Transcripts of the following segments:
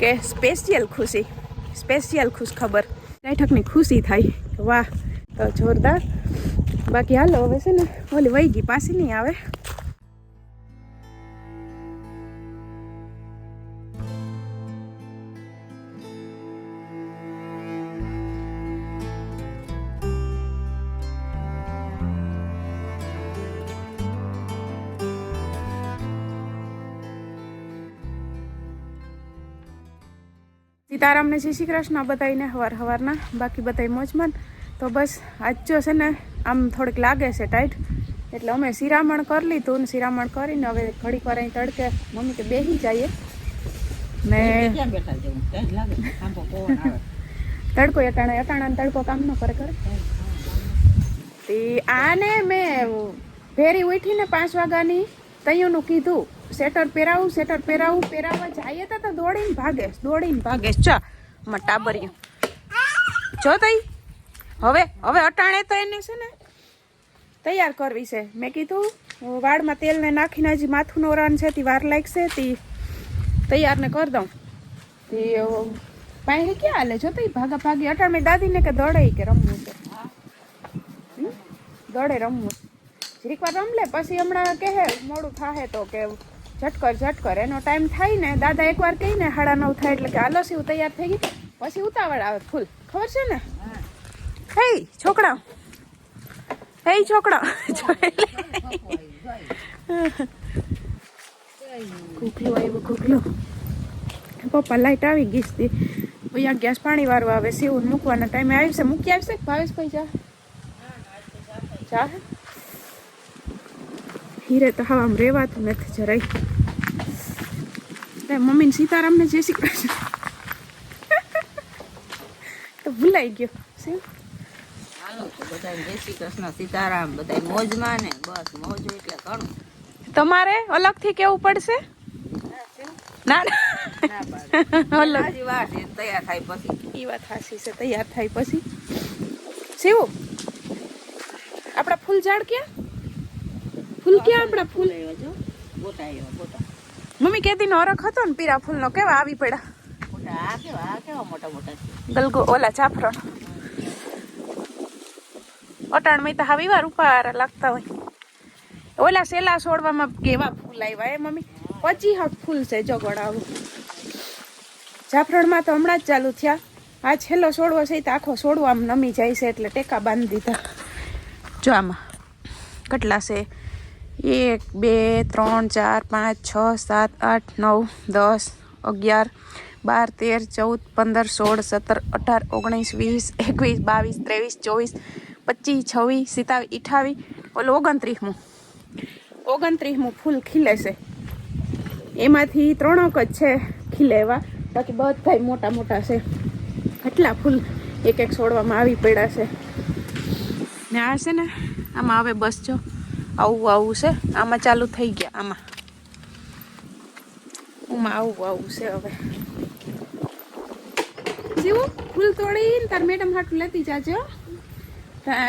કે સ્પેશિયલ ખુશી. સ્પેશિયલ ખુશ ખબર. બેઠકની ખુશી થાય. વાહ, તો જોરદાર. બાકી હાલો, હવે છે ને, ઓલી ગઈ પાછી નહીં આવે. સીતારામને શ્રી શ્રી કૃષ્ણ. બતાવીને હવાર હવારના બાકી બધાય મોજમાં તો બસ આજો છે ને આમ થોડીક લાગે છે ટાઈટ. એટલે અમે શિરામણ કરી લીધું ને શિરામણ કરીને હવે ઘડીક વાર અહીં તડકે મમ્મી કે બેસી જઈએ. ને તડકો અટાણે અટાણા તડકો કામ ન કરે કરે. આને મેં ભેરી ઉઠીને પાંચ વાગ્યાની તૈયુંનું કીધું. સેટર પહેરાવું સેટર પહેરાવું પહેરાવવા જઈએ તો તો દોડીને ભાગે દોડીને ભાગે. ચા માં ટાબરિયું. જો તઈ, હવે હવે અટાણે તો એને છે ને તૈયાર કરવી છે. મેં કીધું વાળમાં તેલને નાખીને હજી માથું નોરાન છે, તે વાર લાગશે, તે તૈયાર ને કરી દઉં. તે પાણી ક્યાં હાલે? જો તઈ ભાગા ભાગી, અટાણ મેં દાદીને કે દોડે કે રમવું છે? દોડે રમવું. જરીક વાર રમ લે પછી હમણાં કહે, મોડું થાહે તો કે ઝટકર ઝટકર. એનો ટાઈમ થાય ને, દાદા એકવાર કહીને સાડા નવ થાય એટલે કે હાલો, સિવ તૈયાર થઈ ગઈ. પછી ઉતાવળ આવે ફૂલ. ખબર છે ને? હે છોકરા હે છોકરા. કુકલું આવ્યું કુકલું પપ્પા લાઈટ આવી ગઈ હતી ભાઈ ગેસ પાણી વારવા આવે, સેવું મૂકવાના ટાઈમે આવશે મૂકી આવશે ભાવેશ ભાઈ જા. જા? હીરે તો હા આમ રેવાતું નથી જરાય. મમ્મીને સીતારામને જય શ્રી કૃષ્ણ તો ભૂલાઈ ગયો તમારે અલગથી કેવું પડશે? અલગ. તૈયાર થાય પછી. એ વાત હાસી છે તૈયાર થાય પછી. શિવું આપણા ફૂલ ઝાડ ક્યાં? ફૂલ ક્યાં આપણા ફૂલ? આવ્યો ગોટા આવ્યા ગોટા મમ્મી કેદીનો અરખ હતો ને પીરા ફૂલનો, કેવા આવી પડ્યા? આ કેવા આ કેવા મોટા મોટા ગલગો, ઓલા જાફરણ અટાણમાં તો હાવી વાર ઉપાર લાગતા હોય. ઓલા સેલા છોડવામાં કેવા ફૂલ આવ્યા એ મમ્મી? પચી હક ફૂલ છે જો ગળાવું જાફરણમાં તો હમણાં જ ચાલુ થયા. આ છેલ્લો છોડવો છે તો આખો છોડવો આમ નમી જાય છે એટલે ટેકા બાંધી દીધા. જો આમાં. કેટલા છે. એક, બે, ત્રણ, ચાર, પાંચ, છ, સાત, આઠ, નવ, દસ, અગિયાર, બાર, તેર, ચૌદ, પંદર, સોળ, સત્તર, અઢાર, ઓગણીસ, વીસ, એકવીસ, બાવીસ, ત્રેવીસ, ચોવીસ, પચીસ, છવ્વીસ, સિત્તાવીસ, અઠાવીસ, ઓલું ઓગણત્રીસમું. ઓગણત્રીસમું ફૂલ ખીલે છે. એમાંથી ત્રણક જ છે ખીલે એવા. બાકી બધા મોટા મોટા છે. કેટલા ફૂલ એક એક છોડવામાં આવી પડ્યા છે. ને આ છે ને, આમાં હવે બસ જો. આવું આવું છે. આમાં ચાલુ થઈ ગયા, આમાં. આમાં આવું આવું છે હવે. જીવું, ફૂલ તોડીને તાર મેડમ હાટું લેતી જાજે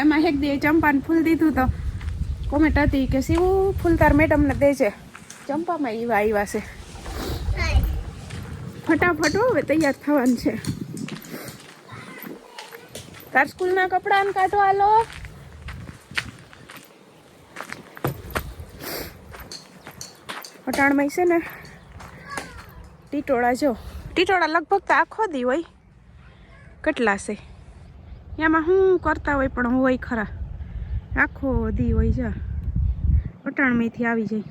એમાં એક દે ચંપાને ફૂલ દીધું તો કોમેન્ટ હતી કે શિવું ફૂલ તાર મેડમને દેજે. ચંપામાં એવા આવ્યા છે. ફટાફટ હવે તૈયાર થવાનું છે. તાર સ્કૂલના કપડાં કાઢો હાલો અટાણમાં છે ને, ટીટોળા જો. ટીટોળા લગભગ તો આખો દી હોય. કેટલા છે? એમાં હું કરતા હોય પણ હોય ખરા. આખો દી હોય જા. અટાણમાંથી આવી જાય.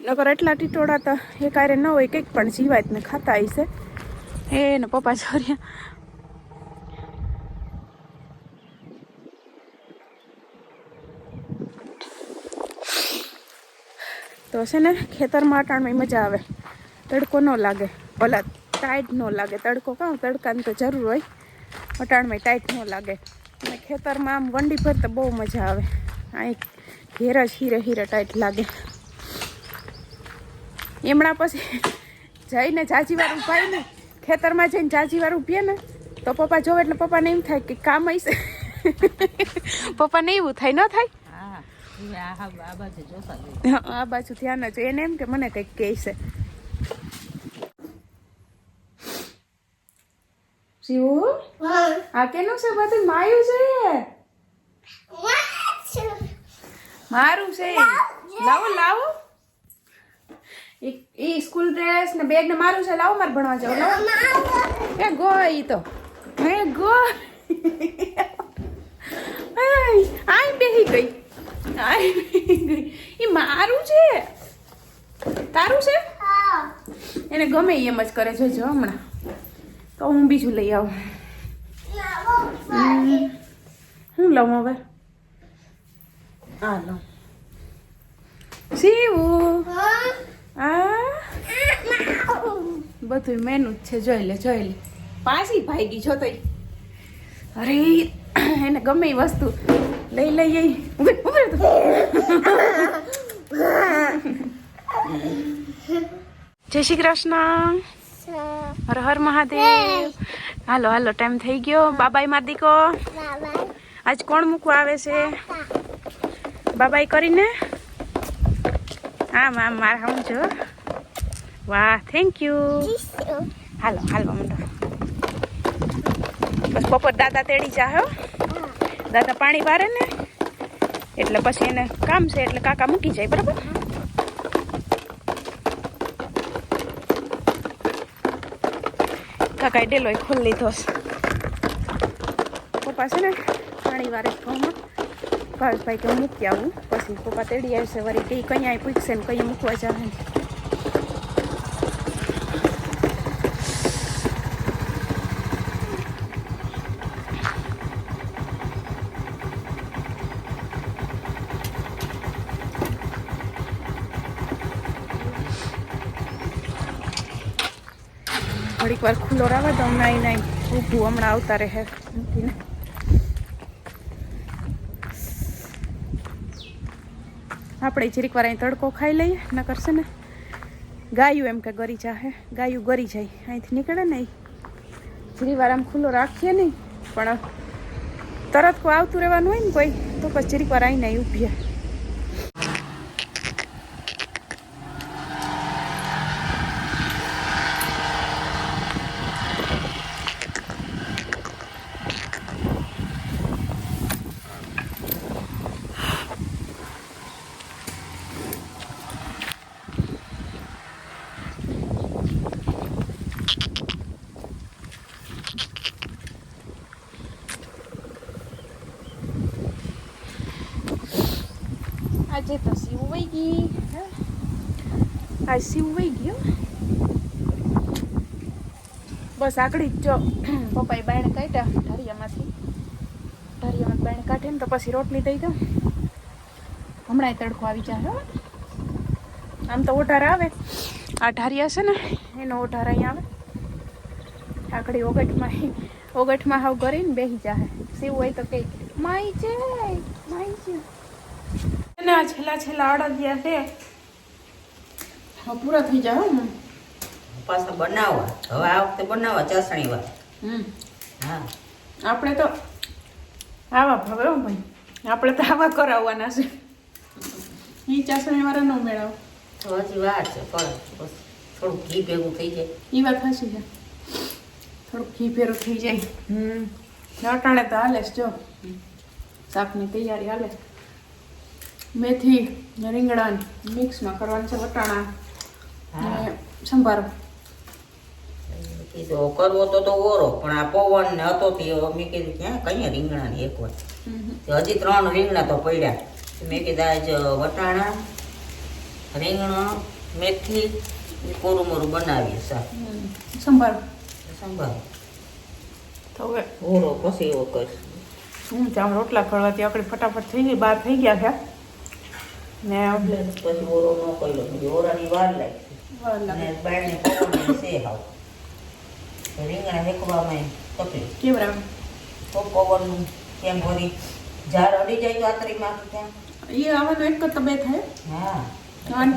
નકર એટલા ટીટોળા તો એ કારે ન હોય, કંઈક પણ જીવાત ને ખાતા હશે એ ને પપ્પા છોર્યા તો છે ને, ખેતરમાં અટાણમાં મજા આવે. તડકો ન લાગે. ભલા ટાઈટ ન લાગે. તડકો કાં તડકાની તો જરૂર હોય. અટાણમાં ટાઈટ ન લાગે. અને ખેતરમાં આમ વંડી ભરતા બહુ મજા આવે. અહીં ઘેર જ હીરે હીરે ટાઈટ લાગે. એમણા પછી જઈને જાજીવાર ઉભાય ને ખેતરમાં જઈને જાજીવાર ઉભીએ ને, તો પપ્પા જોવે એટલે પપ્પાને એમ થાય કે કામ હશે પપ્પાને એવું થાય, ન થાય? આ બાજુ જોતા જઈએ હા, આ બાજુ ધ્યાન જ એને એમ કે મને કંઈક કહે છે. આ કેનું છે બધું? માયું છે મારું છે. લાવો લાવો ઈ- ઈ સ્કૂલ ડ્રેસ ને બેગ ને મારું છે. લાવો મારે ભણવા જાવ. લાવો. એ ગો ઈ તો. હે ગો ગઈ. ઈ મારું છે? તારું છે? એને ગમે એમ જ કરે જોજો હમણાં. તો હું બીજું લઈ આવું. હું લઉં હવે? આ લઉં. આ. બધું મેનુ જ છે જોઈ લે જોઈ લે. પાછી ભાઈ ગઈ છો તઈ. અરે એને ગમે એ વસ્તુ. લઈ લઈ રહે જય શ્રી કૃષ્ણ હર હર મહાદેવ હાલો હાલો ટાઈમ થઈ ગયો. બાબાઈ માર દીકો આજ કોણ મૂકવા આવે છે? બાબાઈ કરીને? આમ આમ મારે હું છો વાહ થેન્ક યુ હાલો હાલો મંડો બસ બપોર દાદા તેડી હો. દાદા પાણી વારે ને? એટલે પછી એને કામ છે, એટલે કાકા મૂકી જાય, બરાબર? કાકાએ ડેલો ખોલી લીધો પપ્પા છે ને પાણી વારે ઘઉંમાં. ભાવેશભાઈ કે મૂકી આવું. પછી પપ્પા તેડી આવશે વળી. કઈ કઈ પૂછશે ને કઈ મૂકવા જાહે. ઘડીક વાર ખુલ્લો રહેવા દઉં, નાઈ નાઈ ઊભું હમણાં આવતા રહે. મૂકીને. આપણે જરીક વાર અહીં તડકો ખાઈ લઈએ ન કરશે ને ગાયું એમ કે ગરી જાહે. ગાયું ગરી જાય, અહીંથી નીકળે ને. જરી વાર આમ ખુલ્લો રાખીએ નહીં, પણ તરત કોઈ આવતું રહેવાનું હોય ને કોઈ, તો પછી જરીક વાર અહીં નહીં ઊભીએ આજે તો સીવવાઈ ગઈ હે? આ ગયો. બસ આકડી જ જો. પપ્પાએ બાયણ કાઢ્યા ઢારિયામાંથી. ઢારિયામાં બાયણ કાઢે ને તો પછી રોટલી દઈ દઉં. હમણાં તડકો આવી જાય આમ તો ઓઢાર આવે. આ ઢારિયા છે ને, એનો ઓઢાર અહીં આવે. આકડી ઓગઠમાં ઓગઠમાં હાવ કરીને બેસી જાય સીવું હોય તો કઈ માઈ છે માઈ છે છેલ્લા છેલ્લા અડદિયા છે. પૂરા થઈ જાય હો મમ્મી. પાછા બનાવવા હવે આ વખતે બનાવવા ચાસણી વાર. હમ. હા. આપણે તો આવા ભાવે હો ભાઈ. આપણે તો આવા કરાવવાના છે. એ ચાસણી વાળા ન મેળવ. તો હજી વાર છે પણ બસ થોડું ઘી ભેગું થઈ જાય. એ વાત હશે છે. થોડુંક ઘી ભેરું થઈ જાય. હમ. અટાણે તો હાલે જો. શાકની તૈયારી હાલે. મેથી રીંગણા મિક્સમાં કરવાનું છે વટાણા. હા. ને સંભારો. કીધું કરવો તો તો ઓરો પણ આ પવન ને હતો તે મેં કીધું ક્યાં કઈ રીંગણા ને એક વાર હજી ત્રણ રીંગણા તો પડ્યા. મેં કીધું આજ વટાણા રીંગણ મેથી કોરું મોરું બનાવીએ હમ, સંભારો. સંભાળ તો હવે ઓરો પછી એવો કરીશ. છે આમ રોટલા ખળવાથી આપણે ફટાફટ થઈ ગઈ બહાર થઈ ગયા છે. ને પછી ઓરો ન કર્યો ઓરાની વાર લાગી. અને છે હાવ તો રીંગણા હેકવામાં તકલીફ કેમ રામ પવનનું કેમ વળી ઝાડ અડી જાય તો આતરીમાં ત્યાં એ આવવાનું એક બે થાય હા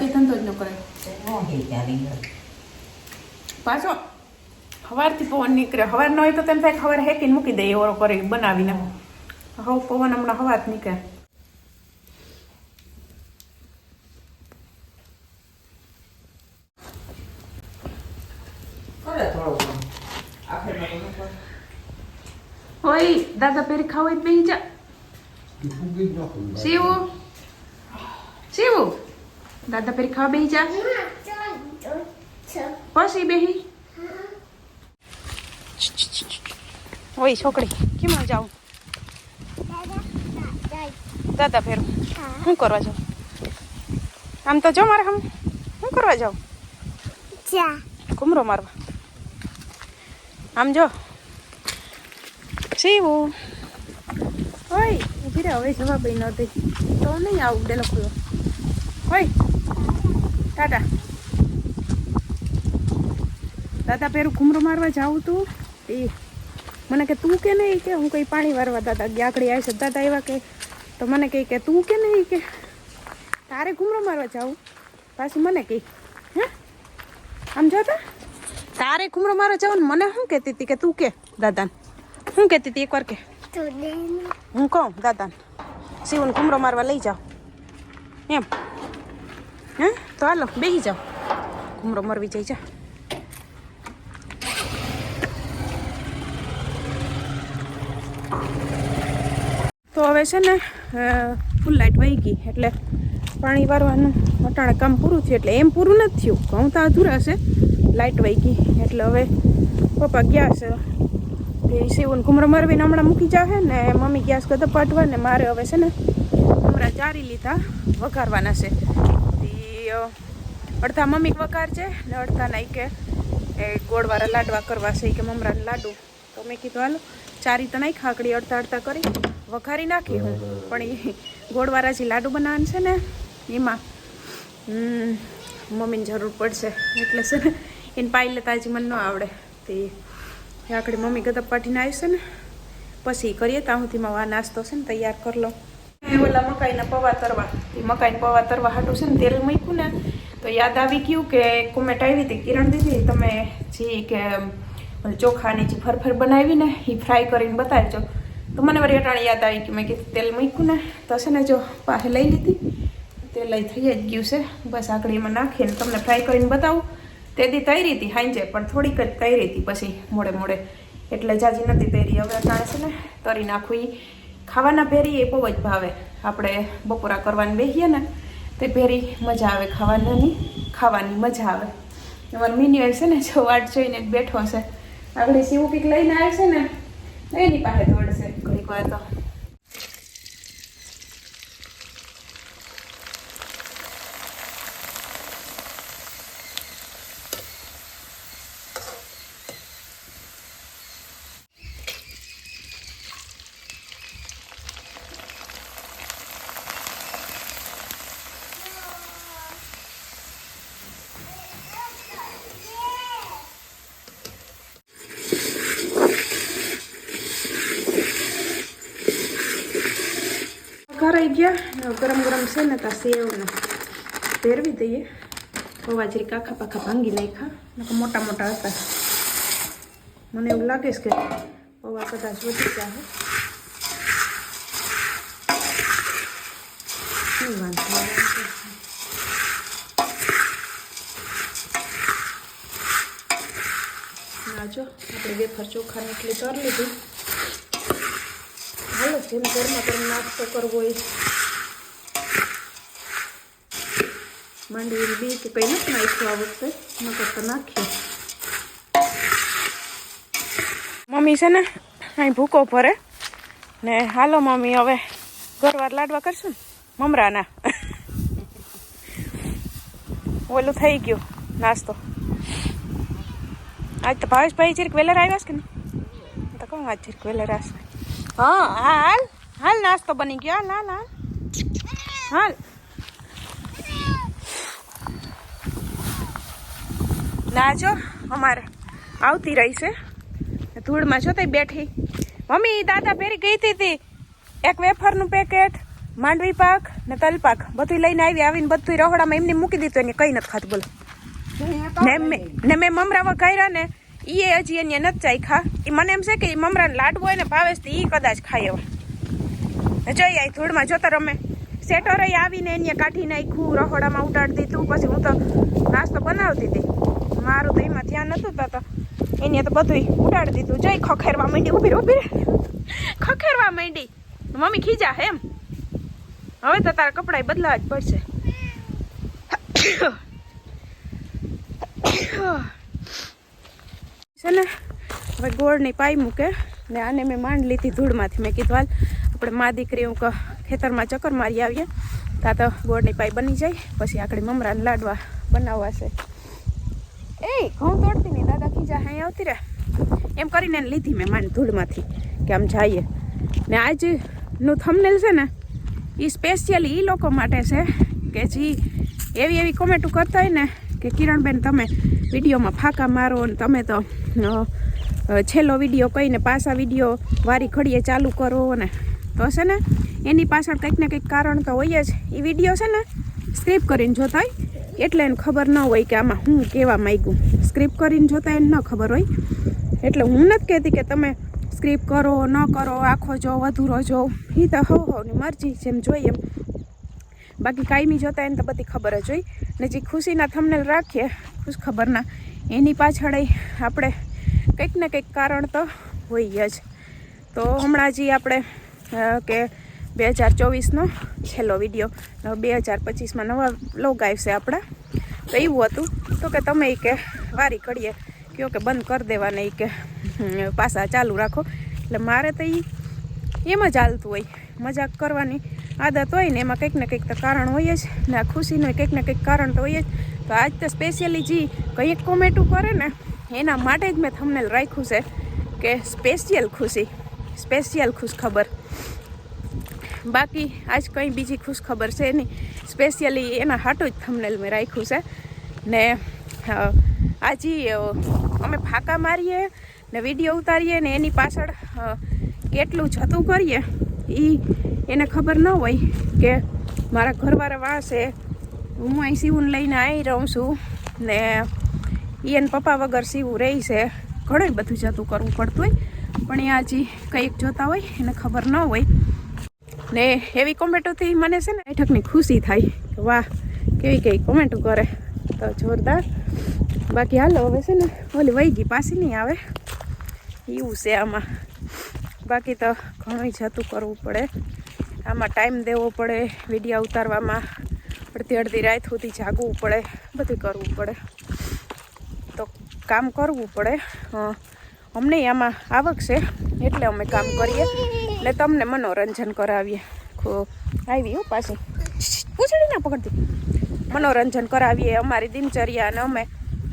ધંધો જ ન કરે ન હે ત્યાં રીંગણ પાછો સવારથી પવન નીકળે સવાર ન હોય તો તેમ થાય ખબર હેકીને મૂકી દઈએ ઓરો કરી બનાવીને હવ પવન હમણાં હવાર જ નીકળે કરે થોડો ઘણો? કરે. ઓય દાદા પેરી ખાવ હોય બેહી જા. શિવુ? શિવુ? દાદા પેરી ખાવા બેહી જા. પછી બેહી. ઓય છોકરી કેમાં જાવ? દાદા ફેરું શું કરવા જાવ? આમ તો જો મારે હમ. શું કરવા જાવ? કુમરો મારવા. આમ જો. શિવુ. ઓય ઊભી રહે. હવે જવાબ એ નહોતી તો નહીં આવું, ડેલો ખુલ્લો. ઓય, ટાટા. દાદા, પેરું ઘૂમરો મારવા જાઉં તું? એ, મને કે તું કે નહીં કે? હું કઈ પાણી વારવા દાદા ગાકડી આવી છે દાદા એવા કે? તો મને કહે કે તું કે નહીં કે? તારે ઘૂમરો મારવા જાવું પાછું મને કહી હે? આમ જોતા તારે કુમરો મારો જવાનું? મને શું કહેતી હતી કે તું કે, દાદાને? શું કહેતી હતી? એકવાર કે. હું કહું, દાદાને? શિવને કુમરો મારવા લઈ જાઓ. એમ? હે? તો હાલો બેસી જાઓ. કુમરો મરવી જાય, જા. તો હવે છે ને ફૂલ લાઇટ વહી ગઈ, એટલે પાણી વારવાનું અટાણે કામ પૂરું થયું, એટલે એમ પૂરું નથી થયું. ઘઉં તો અધૂરા છે. લાઇટ વહી ગઈ. એટલે હવે પપ્પા ગયા છે. એ શિવન ઘુમરો મારવીને હમણાં મૂકી જાહે ને મમ્મી ગેસ કદા પાટવા ને મારે હવે છે ને હમણાં ચારી લીધા, વઘારવાના છે. અડધા મમ્મી વઘાર છે ને અડધા નાઈ કે એ ગોળવાળા લાડવા કરવા છે. કે મમરાને લાડુ. તો મેં કીધું, હાલો, ચારી તો નહીં ખાકડી અડધા અડધા કરી, વઘારી નાખી હું. પણ એ ગોળવાળા જે લાડુ બનાવવાનું છે ને, એમાં મમ્મીને જરૂર પડશે. એટલે છે ને એને પાઈ તાજી મને ન આવડે. તે આકડી મમ્મી ગદપ પાટીને આવશે ને, પછી કરીએ, ત્યાં સુધીમાં વા નાસ્તો છે ને, તૈયાર કરી લો. ઓલા મકાઈના પવા તરવા એ મકાઈના પવા તરવા હાટું છે ને, તેલ મૂક્યું ને, તો યાદ આવી ગયું કે કોમેન્ટ આવી હતી, કિરણ દીદી, તમે જે કે ચોખાની જે ફરફર બનાવી ને એ ફ્રાય કરીને બતાવજો. તો મને વળી અટાણે યાદ આવી કે મેં કીધું તેલ મૂક્યું ને, તો છે ને જો પાસે લઈ લીધી, તેલ લઈ થઈ જ ગયું છે. બસ આગળ એમાં નાખીને તમને ફ્રાય કરીને બતાવું. તે દી તૈરી હતી હાંજે, પણ થોડીક જ તૈરી હતી પછી મોડે મોડે. એટલે જાજી નથી તૈરી. હવે અટાણે છે ને તરી નાખું એ ખાવાના ભેરી એ બહુ જ ભાવે. આપણે બપોરા કરવાની બેસીએ ને, તે ભેરી મજા આવે ખાવાની ખાવાની મજા આવે. અમારો મિની છે ને, જો વાટ જોઈને બેઠો છે. આગળ સીવું કંઈક લઈને આવે છે ને એની પાસે દોડશે. ઘડીક વાર તો ગયા ગરમ ગરમ છે ને તા સેવને પહેરવી દઈએ. પૌવા જરીક આખા પાખા ભાંગી નાખ્યા મોટા મોટા હતા. મને એવું લાગે છે કે પૌવા કદાચ વધી જાય શું વાંધો જો, આપણે વેફર ચોખાની એટલી કરી લીધી. હાલો, જેમ ઘરમાં નાસ્તો કરવો હોય. માંડવી બી કે કંઈ નથી નાખ્યું આ વખતે નકર તો નાખ્યું મમ્મી છે ને અહીં ભૂકો ભરે ને હાલો મમ્મી હવે ઘરવાર લાડવા કરશું ને મમરાના ઓલું થઈ ગયું નાસ્તો આજ તો ભાવેશભાઈ ચીરક વેલર આવ્યા છે કે નહીં તો કહું આજ ચીરક વેલર આવશે હા હાલ હાલ નાસ્તો બની ગયો હાલ હાલ હાલ હાલ ના જો, અમારે આવતી રહી છે. ધૂળમાં જો તઈ બેઠી. મમ્મી, દાદા પહેરી ગઈ હતી. એક વેફરનું પેકેટ માંડવી પાક ને તલપાક બધું લઈને આવી, આવીને બધું રહોડામાં એમને મૂકી દીધું, એને કઈ નથી ખાતું બોલો. ને મેં ને મેં મમરા વઘાર્યા ને એ હજી એને નથી ચાખ્યા. એ મને એમ છે કે ઈ મમરાને લાડવો હોય ને ભાવે છે ઈ કદાચ ખાય હવે જોઈ આઈ ધૂળમાં જોતા રમે. સેટર આવીને એને કાઢી નાખ્યું, રહોડામાં ઉડાડી દીધું, પછી હું તો નાસ્તો બનાવતી હતી. મારું તો એમાં ધ્યાન નતું તો એને તો બધું ઉડાડી દીધું. જઈ ખખેરવા માંડી, ઊભી ઊભી ખખેરવા માંડી. મમ્મી ખીજા એમ. હવે તો તારા કપડાં બદલાવા જ પડશે. છે ને, હવે ગોળની પાઈ મૂકે. ને આને મેં માંડ લીધી ધૂળમાંથી. મેં કીધું, હાલ, આપણે મા દીકરી હું ખેતરમાં ચક્કર મારી આવીએ. ત્યાં તો ગોળની પાઈ બની જાય. પછી આપણે મમરાને લાડવા બનાવવા છે. એ ઘઉં તોડતી નહીં, દાદા ખીજા અહીં આવતી રહે. એમ કરીને લીધી મેં મારી ધૂળમાંથી, કે આમ જઈએ. ને આજનું થમનેલ છે ને એ સ્પેશિયલી એ લોકો માટે છે, કે જે એવી એવી કોમેન્ટો કરતા હોય ને, કે કિરણબેન તમે વિડીયોમાં ફાંકા મારો ને તમે તો છેલ્લો વીડિયો કહીને પાછા વીડિયો વારી ઘડીએ ચાલુ કરો ને. તો છે ને, એની પાછળ કંઈક ને કંઈક કારણ તો હોય જ. એ વીડિયો છે ને સ્ક્રીપ કરીને જોતા હોય. એટલે એને ખબર ન હોય કે આમાં હું કહેવા માગ્યું. સ્ક્રિપ્ટ કરીને જોતા એને ન ખબર હોય. એટલે હું નથી કહેતી કે તમે સ્ક્રિપ કરો, ન કરો, આખો જો, અધૂરો જો. એ તો હવ હવની મરજી જેમ જોઈએ એમ. બાકી કાયમી જોતા એને તો બધી ખબર જ હોય. ને જે ખુશીના થમને રાખીએ. ખુશ ખબરના એની પાછળ આપણે કંઈક ને કંઈક કારણ તો હોઈએ જ. તો હમણાં જે આપણે કે બે હજાર ચોવીસનો છેલ્લો વીડિયો બે હજાર પચીસમાં નવા લોગ આવશે આપણા. તો એવું હતું. તો કે તમે એ કે વારી કરીએ કહો કે બંધ કરી દેવાને એ કે પાસા ચાલુ રાખો. એટલે મારે તો એ એમ જ હાલતું હોય. મજાક કરવાની આદત હોય ને એમાં કંઈક ને કંઈક તો કારણ હોય જ. ને આ ખુશીનું કંઈક ને કંઈક કારણ તો હોય જ. તો આજ તો સ્પેશિયલી જે કંઈક કોમેન્ટું કરે ને, એના માટે જ મેં થમને રાખ્યું છે કે સ્પેશિયલ ખુશી. સ્પેશિયલ ખુશ ખબર બાકી આજ કંઈ બીજી ખુશ ખબર છે નહીં. સ્પેશિયલી એના હાટું જ થમનેલ મેં રાખ્યું છે. ને આજે અમે ફાંકા મારીએ ને વીડિયો ઉતારીએ ને એની પાછળ કેટલું જતું કરીએ એ એને ખબર ન હોય કે મારા ઘરવાળા વાસે હું અહીં સીવું લઈને આવી રહું છું ને એને પપ્પા વગર સીવું રહી છે. ઘણું બધું જતું કરવું પડતું હોય, પણ એ હજી કંઈક જોતા હોય એને ખબર ન હોય. ને એવી કોમેન્ટોથી મને છે ને બેઠકની ખુશી થાય કે વાહ, કેવી કેવી કોમેન્ટો કરે. તો જોરદાર. બાકી હાલો, હવે છે ને ઓલી વહી ગઈ પાછી નહીં આવે. એવું છે આમાં. બાકી તો ઘણું જતું કરવું પડે. આમાં ટાઈમ દેવો પડે, વિડીયા ઉતારવામાં અડધી અડધી રાત સુધી જાગવું પડે, બધું કરવું પડે. તો કામ કરવું પડે. અમને આમાં આવક છે, એટલે અમે કામ કરીએ. ને તમને મનોરંજન કરાવીએ. ખો આવી હો પાછી. પૂછડી ના પકડતી મનોરંજન કરાવીએ અમારી દિનચર્યા અને અમે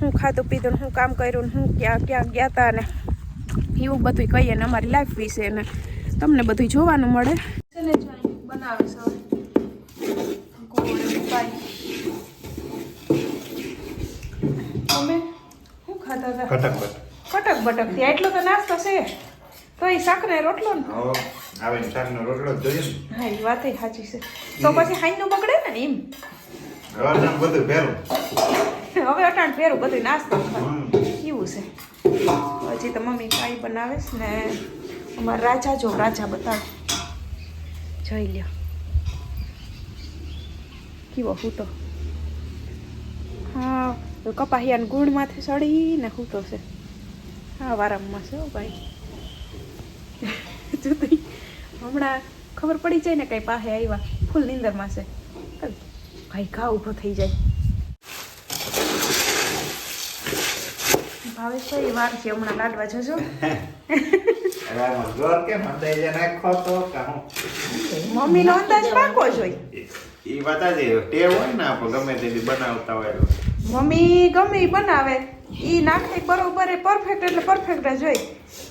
હું ખાધું પીધું ને હું કામ કર્યું ને હું ક્યાં ક્યાં ગયા હતા ને એવું બધું કહીએ ને અમારી લાઈફ વિશે ને તમને બધું જોવાનું મળે. છે ને જો અહીં બનાવે છે હવે. કટક બટક. થી એટલો તો નાસ્તો છે? તો એ શાક ને રોટલો ને આવે ને શાકનો રોટલો જ જોઈએ ને. હા એ વાત સાચી છે. તો પછી હાઈ નું બગડે ને એમ? અડધાને બધું ફેરું હવે અટાણ ફેરું બધું નાસ્તો કેવું એવું છે. હજી તો મમ્મી કાંઈ બનાવેશ ને અમારા રાજા જો રાજા બતાવે. જોઈ લ્યો. કેવો હૂતો. હા તો કપાહિયાને ગુણ માથે સડીને હૂતો છે. હા વારામમાં છે ભાઈ. જો તો ઈ હમણાં ખબર પડી જાય ને કઈ પાસે આવ્યા ફૂલ નીંદરમાં છે. ભાઈ ઘા ઊભો થઈ જાય. ભાવેશભાઈ વાર છે હમણાં લાડવા જજો. મમ્મી કેમ અંદાજે પાકો જ હોય. એ વાત ટેવ હોય ને આપણે ગમે તે બનાવતા હોય મમ્મી ગમે બનાવે. ઈ નાખે બરોબર એ પરફેક્ટ એટલે પરફેક્ટ જ હોય.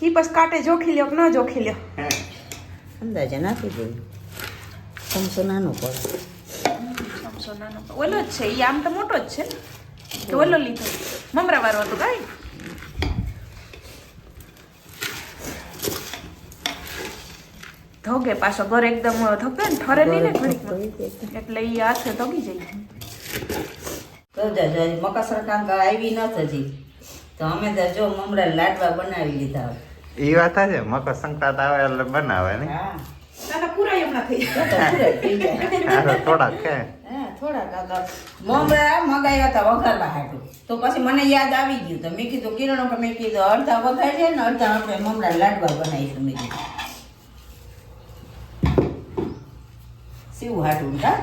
ઈ બસ કાંટે જોખી લ્યો કે ન જોખી લ્યો. અંદાજે નાખી દઉં ચમચો નાનો પડે. સમસો નાનો ઓલો જ છે ઈ આમ તો મોટો જ છે. ને કે ઓલો લીધો. મમરા વાળો હતો કાંઈ ધોગે પાછો ઘર એકદમ ધકે ને ઠરે નહીં ને ઘડીકમાં. એટલે ઈ હાથે ધોગી જાય. તો મકર સંક્રાંત આવી ન હજી તો અમે તો જો મમરા લાડવા બનાવી લીધા. એ વાત છે મકર સંક્રાંત આવે એટલે બનાવે ને? હા. પૂરા હમણાં થઈ તો તો પૂરા થઈ જાય. થોડાક કે થોડાક. મમરા મગાવ્યા હતા વઘારવા હાટું. તો પછી મને યાદ આવી ગયું. તો મેં કીધું કિરણો કે મેં કીધું અડધા વઘાર છે ને અડધા આપણે મમરા લાડવા બનાવીશું મેં કીધું. શિવ હાટું કા?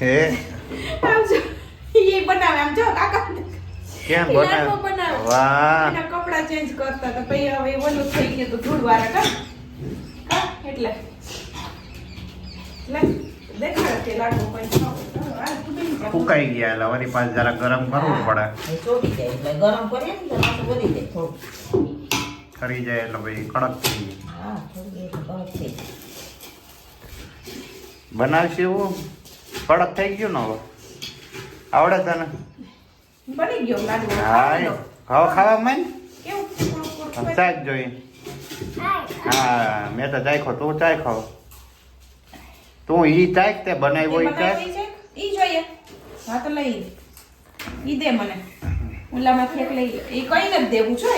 હે આમ જો એ બનાવે આમ જો કાકા. કેમ બનાવ. વાહ. એના કપડા ચેન્જ કરતા તો પછી હવે ઓલું થઈ ગયું તો ધૂળ વાળા કા એટલે. લે દેખાડે તે લાડવો. ફૂકાઈ ગયા એટલે વળી પાછું જરા ગરમ કરવું પડે. એ ચોટી જાય એટલે ગરમ કરીએ ને તો વધી જાય થોડું ખરી જાય એટલે પછી કડક થઈ જાય. બનાવશે એવું? કડક થઈ ગયું ને હવે? આવડે તને? બની ગયો લાડવો હા ખાવા હવે ખાવા માં. ચાય જોઈએ. હા. મેં તો ચાખો તું ચાખ્યો તું ઈ ચાખ તે બનાવ્યો ઈ ચાખ. ઈ જોઈએ. હા તો લઈ. ઈ દે મને. ઓલામાંથી એક લઈ ઈ કઈ નથી દેવું છો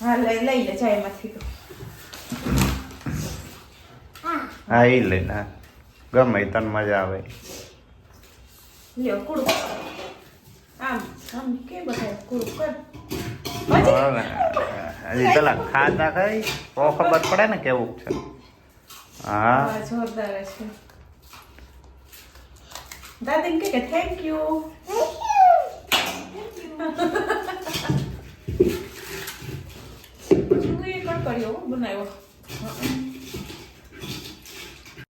હા લઈ લઈ લે જાય એમાંથી તો. હા ઈ લઈ લે ગમે તને મજા આવે. લ્યો કુડુક. ખાતા ખાઈ તો ખબર પડે ને કેવું છે. હા. જોરદાર છે. દાદી થેન્ક યુ થેન્ક બનાવ્યો.